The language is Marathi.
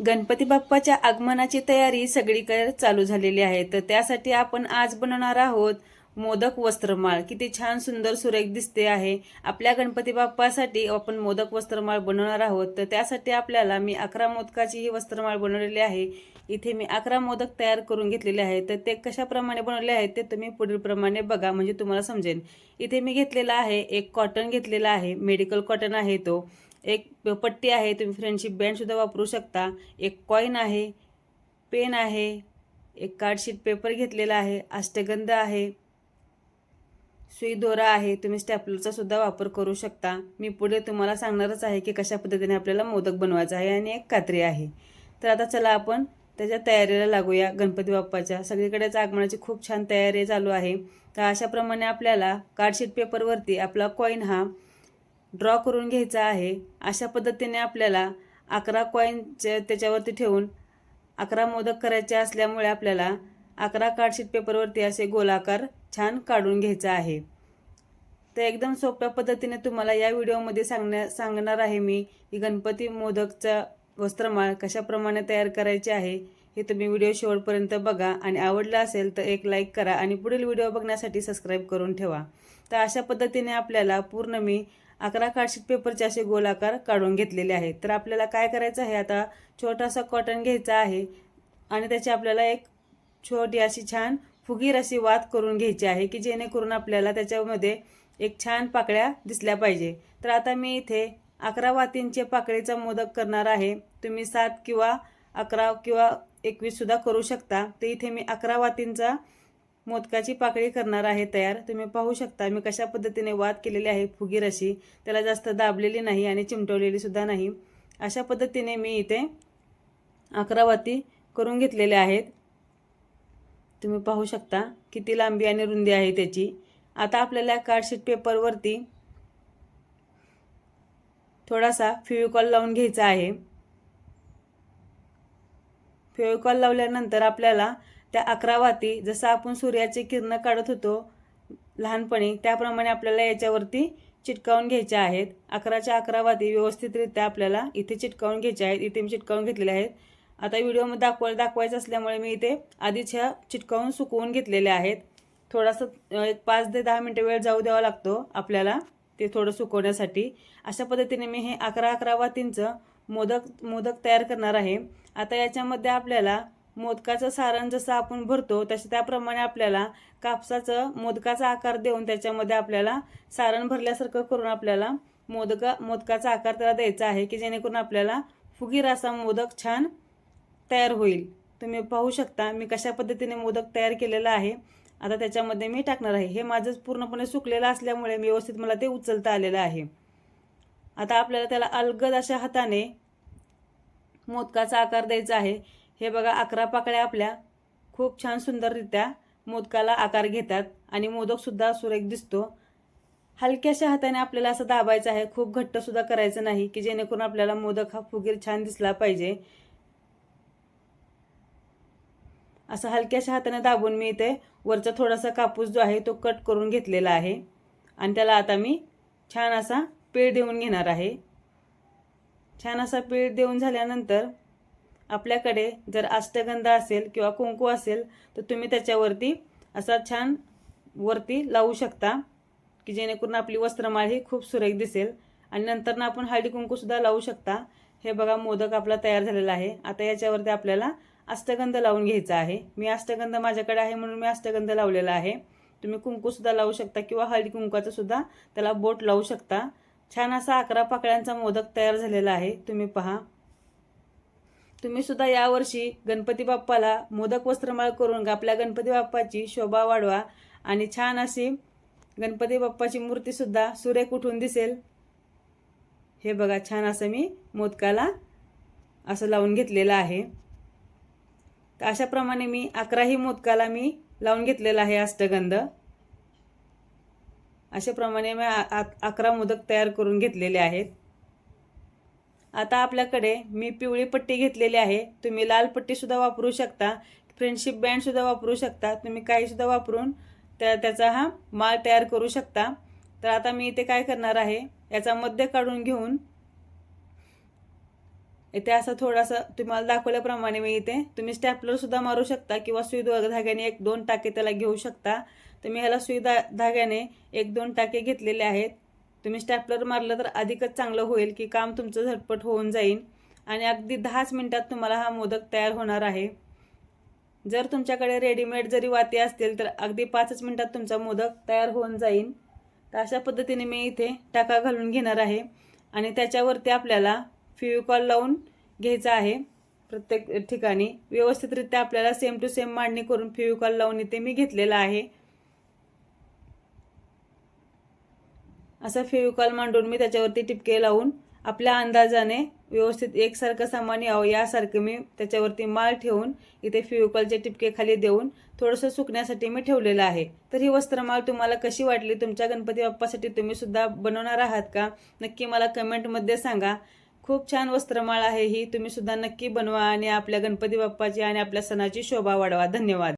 गणपती बाप्पाच्या आगमनाची तयारी सगळीकडे चालू झालेली आहे. तर त्यासाठी आपण आज बनवणार आहोत मोदक वस्त्रमाळ. किती छान सुंदर सुरेख दिसते आहे. आपल्या गणपती बाप्पासाठी आपण मोदक वस्त्रमाळ बनवणार आहोत. तर त्यासाठी आपल्याला मी अकरा मोदकाची ही वस्त्रमाळ बनवलेली आहे. इथे मी अकरा मोदक तयार करून घेतलेले आहे तर ते कशाप्रमाणे बनवले आहेत ते तुम्ही पुढीलप्रमाणे बघा म्हणजे तुम्हाला समजेल. इथे मी घेतलेला आहे एक कॉटन घेतलेला आहे. मेडिकल कॉटन आहे तो. एक पट्टी आहे तुम्ही फ्रेंडशिप बँडसुद्धा वापरू शकता. एक कॉईन आहे पेन आहे एक कार्डशीट पेपर घेतलेला आहे अष्टगंध आहे सुई दोरा आहे तुम्ही स्टॅपलरचा सुद्धा वापर करू शकता. मी पुढे तुम्हाला सांगणारच आहे की कशा पद्धतीने आपल्याला मोदक बनवायचा आहे आणि एक कात्री आहे. तर आता चला आपण त्याच्या तयारीला लागूया. गणपती बाप्पाच्या सगळीकडेच आगमनाची खूप छान तयारी चालू आहे. तर अशाप्रमाणे आपल्याला कार्डशीट पेपरवरती आपला कॉईन हा ड्रॉ करून घ्यायचा आहे अशा पद्धतीने आपल्याला अकरा कॉईनचे त्याच्यावरती ठेवून अकरा मोदक करायचे असल्यामुळे आपल्याला अकरा कार्डशीट पेपरवरती असे गोलाकार छान काढून घ्यायचा आहे. तर एकदम सोप्या पद्धतीने तुम्हाला या व्हिडिओमध्ये सांगण्या सांगणार आहे मी की गणपती मोदकचा वस्त्रमाळ कशाप्रमाणे तयार करायचे आहे हे तुम्ही व्हिडिओ शेवटपर्यंत बघा आणि आवडला असेल तर एक लाईक करा आणि पुढील व्हिडिओ बघण्यासाठी सबस्क्राईब करून ठेवा. तर अशा पद्धतीने आपल्याला पूर्ण मी अकरा कार्डशीट पेपरचे असे गोलाकार काढून घेतलेले आहेत. तर आपल्याला काय करायचं आहे आता? छोटासा कॉटन घ्यायचा आहे आणि त्याची आपल्याला एक छोटी अशी छान फुगीर अशी वात करून घ्यायची आहे की जेणेकरून आपल्याला त्याच्यामध्ये एक छान पाकळ्या दिसल्या पाहिजे. तर आता मी इथे अकरा वातींचे पाकळीचा मोदक करणार आहे. तुम्ही सात किंवा अकरा किंवा एकवीससुद्धा करू शकता. तर इथे मी अकरा वातींचा मोदकाची पाकळी करणार आहे तयार. तुम्ही पाहू शकता मी कशा पद्धतीने वाद केलेली आहे फुगीर अशी. त्याला जास्त दाबलेली नाही आणि चिमटवलेली सुद्धा नाही. अशा पद्धतीने मी इथे अकरा वाती करून घेतलेल्या आहेत. तुम्ही पाहू शकता किती लांबी आणि रुंदी आहे त्याची. आता आपल्याला कार्डशीट पेपरवरती थोडासा फेविकॉल लावून घ्यायचा आहे. फेविकॉल लावल्यानंतर आपल्याला त्या अकरा वाती जसं आपण सूर्याचे किरण काढत होतो लहानपणी त्याप्रमाणे आपल्याला याच्यावरती चिटकावून घ्यायच्या आहेत. अकराच्या अकरा वाती व्यवस्थितरित्या आपल्याला इथे चिटकावून घ्यायच्या आहेत इथे मी चिटकावून घेतलेल्या आहेत. आता व्हिडिओमध्ये दाखवा दाखवायचं असल्यामुळे मी इथे आधीच ह्या चिटकावून सुकवून घेतलेल्या आहेत. थोडासा एक पाच ते दहा मिनटं वेळ जाऊ द्यावा लागतो आपल्याला ते थोडं सुकवण्यासाठी. अशा पद्धतीने मी हे अकरा अकरा वातींचं मोदक मोदक तयार करणार आहे. आता याच्यामध्ये आपल्याला मोदकाचं सारण जसं आपण भरतो तसे त्याप्रमाणे आपल्याला कापसाचं मोदकाचा आकार देऊन त्याच्यामध्ये आपल्याला सारण भरल्यासारखं करून आपल्याला मोदका मोदकाचा आकार त्याला द्यायचा आहे की जेणेकरून आपल्याला फुगीर असा मोदक छान तयार होईल. तुम्ही पाहू शकता मी कशा पद्धतीने मोदक तयार केलेला आहे. आता त्याच्यामध्ये मी टाकणार आहे. हे माझं पूर्णपणे सुकलेलं असल्यामुळे मी व्यवस्थित मला ते उचलता आलेलं आहे. आता आपल्याला त्याला अलगद अशा हाताने मोदकाचा आकार द्यायचा आहे. हे बघा अकरा पाकळ्या आपल्या. खूप छान सुंदररित्या मोदकाला आकार घेतात आणि मोदकसुद्धा सुरेख दिसतो. हलक्याशा हाताने आपल्याला असं दाबायचं आहे. खूप घट्टसुद्धा करायचं नाही की जेणेकरून आपल्याला मोदक हा फुगीर छान दिसला पाहिजे. असं हलक्याशा हाताने दाबून मी इथे वरचा थोडासा कापूस जो आहे तो कट करून घेतलेला आहे. आणि त्याला आता मी छान असा पीळ देऊन घेणार आहे. छान असा पीळ देऊन झाल्यानंतर आपल्याकडे जर अष्टगंध असेल किंवा कुंकू असेल तर तुम्ही त्याच्यावरती असा छान वरती लावू शकता की जेणेकरून आपली वस्त्रमाळ ही खूप सुरेख दिसेल. आणि नंतर आपण हळदी कुंकूसुद्धा लावू शकता. हे बघा मोदक आपला तयार झालेला आहे. आता याच्यावरती आपल्याला अष्टगंध लावून घ्यायचा आहे. मी अष्टगंध माझ्याकडे आहे म्हणून मी अष्टगंध लावलेला आहे. तुम्ही कुंकूसुद्धा लावू शकता किंवा हळदी कुंकाचं सुद्धा त्याला बोट लावू शकता. छान असा अकरा पाकळ्यांचा मोदक तयार झालेला आहे. तुम्ही पहा. तुम्ही सुद्धा यावर्षी गणपती बाप्पाला मोदक वस्त्रमाळ करून आपल्या गणपती बाप्पाची शोभा वाढवा आणि छान अशी गणपती बाप्पाची मूर्तीसुद्धा सुरेख उठून दिसेल. हे बघा छान असं मी मोदकाला असं लावून घेतलेलं आहे. तर अशाप्रमाणे मी अकराही मोदकाला मी लावून घेतलेला आहे अष्टगंध. अशाप्रमाणे मी अकरा मोदक तयार करून घेतलेले आहेत. आता आपल्याकडे मी पिवळी पट्टी घेतलेली आहे. तुम्ही लाल पट्टीसुद्धा वापरू शकता. फ्रेंडशिप बँडसुद्धा वापरू शकता. तुम्ही काहीसुद्धा वापरून त्या त्याचा हा माल तयार करू शकता. तर आता मी इथे काय करणार आहे? याचा मध्य काढून घेऊन इथे असं थोडासा तुम्हाला दाखवल्याप्रमाणे मी इथे तुम्ही स्टॅपलरसुद्धा मारू शकता किंवा सुई धाग्याने एक दोन टाके त्याला घेऊ शकता. तर मी ह्याला सुई धा धाग्याने एक दोन टाके घेतलेले आहेत. तुम्ही स्टॅपलर मारलं तर अधिकच चांगलं होईल की काम तुमचं झटपट होऊन जाईल आणि अगदी दहाच मिनटात तुम्हाला हा मोदक तयार होणार आहे. जर तुमच्याकडे रेडीमेड जरी वाती असतील तर अगदी पाचच मिनटात तुमचा मोदक तयार होऊन जाईल तर अशा पद्धतीने मी इथे टाका घालून घेणार आहे. आणि त्याच्यावरती आपल्याला फिविकॉल लावून घ्यायचा आहे. प्रत्येक ठिकाणी व्यवस्थितरित्या आपल्याला सेम टू सेम मांडणी करून फिविकॉल लावून इथे मी घेतलेला आहे. असं फेविकॉल मांडून मी त्याच्यावरती टिपके लावून आपल्या अंदाजाने व्यवस्थित एकसारखं सामान यावं यासारखं मी त्याच्यावरती माळ ठेवून इथे फेविकॉलचे टिपके खाली देऊन थोडंसं सुकण्यासाठी मी ठेवलेलं आहे. तर ही वस्त्रमाळ तुम्हाला कशी वाटली? तुमच्या गणपती बाप्पासाठी तुम्ही सुद्धा बनवणार आहात का? नक्की मला कमेंटमध्ये सांगा. खूप छान वस्त्रमाळ आहे ही. तुम्ही सुद्धा नक्की बनवा आणि आपल्या गणपती बाप्पाची आणि आपल्या सणाची शोभा वाढवा. धन्यवाद.